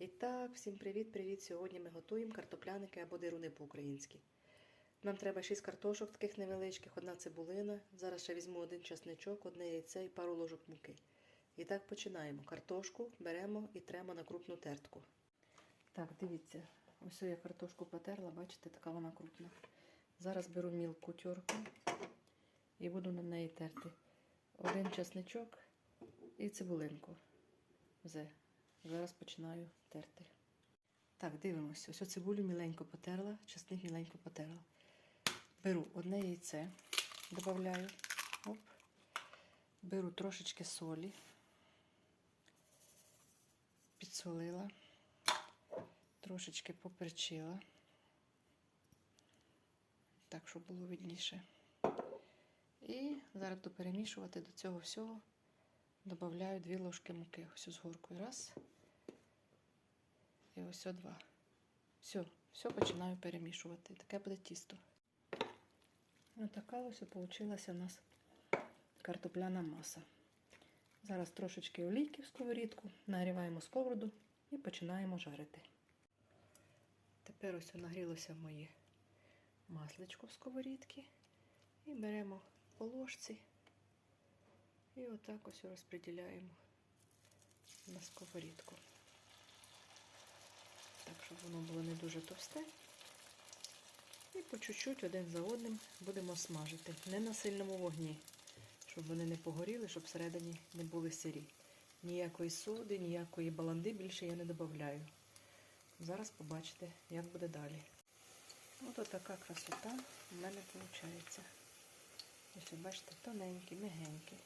І так, всім привіт-привіт! Сьогодні ми готуємо картопляники або дируни по-українськи. Нам треба 6 картошок таких невеличких, одна цибулина. Зараз ще візьму один часничок, одне яйце і пару ложок муки. І так починаємо. Картошку беремо і тремо на крупну тертку. Так, дивіться, ось я картошку потерла, бачите, така вона крупна. Зараз беру мілку тюрку і буду на неї терти. Один часничок і цибулинку. Все. Зараз починаю терти. Так, дивимося. Ось цибулю міленько потерла, часник міленько потерла. Беру одне яйце, додаю. Оп. Беру трошечки солі, підсолила, трошечки поперчила. Так, щоб було видніше. І зараз буду перемішувати до цього всього. Добавляю 2 ложки муки. Ось з. Раз. І ось два. Все, все починаю перемішувати. Таке буде тісто. Ось така ось вийшла у нас картопляна маса. Зараз трошечки олійки в сковорідку, нагріваємо сковороду і починаємо жарити. Тепер ось нагрілося моє масличко в сковорідці. І беремо по ложці. І отак ось розподіляємо на сковорідку. Так, щоб воно було не дуже товсте. І по чуть-чуть один за одним будемо смажити. Не на сильному вогні, щоб вони не погоріли, щоб всередині не були сирі. Ніякої соди, ніякої баланди більше я не додаю. Зараз побачите, як буде далі. Ось така красота в мене виходить. Ось, бачите, тоненькі, мягенькі.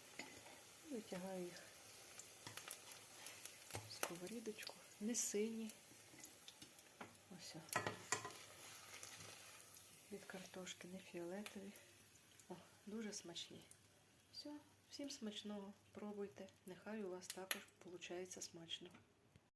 Витягаю їх в сковорідочку. Не сині. Ось. Від картошки, не фіолетові. О, дуже смачні. Все, всім смачного. Пробуйте. Нехай у вас також виходить смачно.